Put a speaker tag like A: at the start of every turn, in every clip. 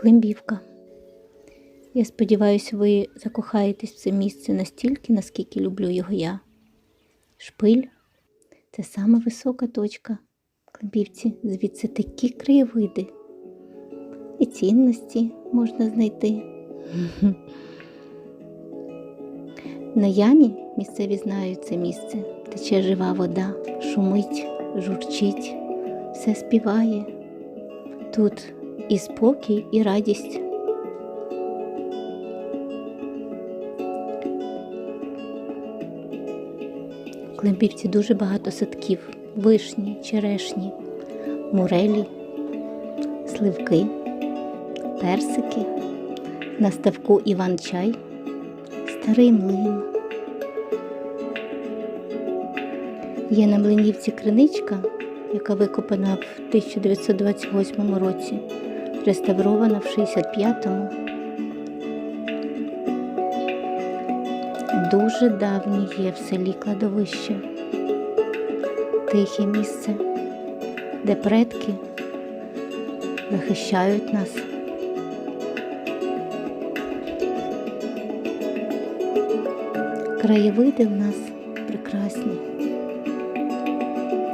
A: Климбівка. Я сподіваюся, ви закохаєтесь в це місце настільки, наскільки люблю його я. Шпиль це сама висока точка Климбівці, звідси такі краєвиди. І цінності можна знайти. На ямі місцеві знають це місце. Тече жива вода, шумить, журчить, все співає. Тут і спокій, і радість. В Климбівці дуже багато садків, вишні, черешні, мурелі, сливки, персики, на ставку Іван-чай, старий млин. Є на млинівці криничка, яка викопана в 1928 році, реставрована в 65-му. Дуже давнє є в селі кладовище, тихе місце, де предки захищають нас. Краєвиди в нас прекрасні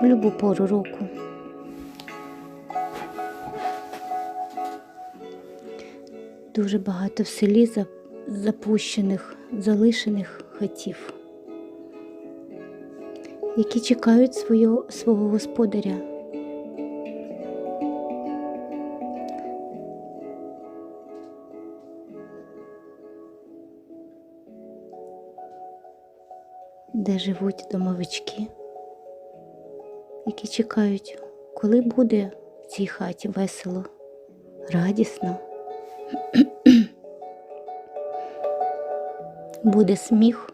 A: в любу пору року. Дуже багато в селі запущених, залишених хатів, які чекають свого, свого господаря. Де живуть домовички, які чекають, коли буде в цій хаті весело, радісно. Буде сміх,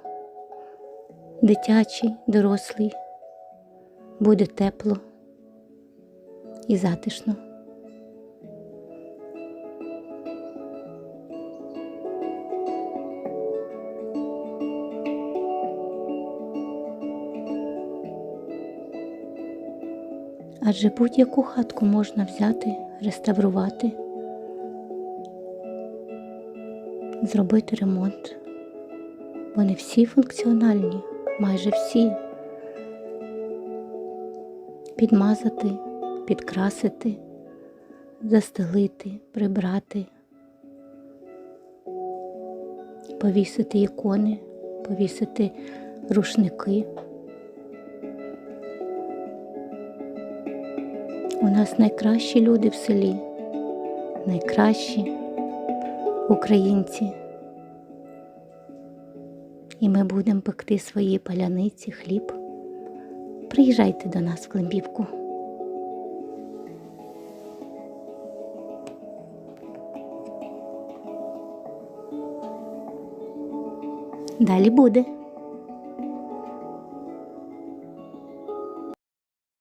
A: дитячий, дорослий, буде тепло і затишно. Адже будь-яку хатку можна взяти, реставрувати, зробити ремонт. Вони всі функціональні, майже всі. Підмазати, підкрасити, застелити, прибрати, повісити ікони, повісити рушники. У нас найкращі люди в селі, найкращі українці. І ми будемо пекти свої паляниці, хліб. Приїжджайте до нас в Климбівку. Далі буде.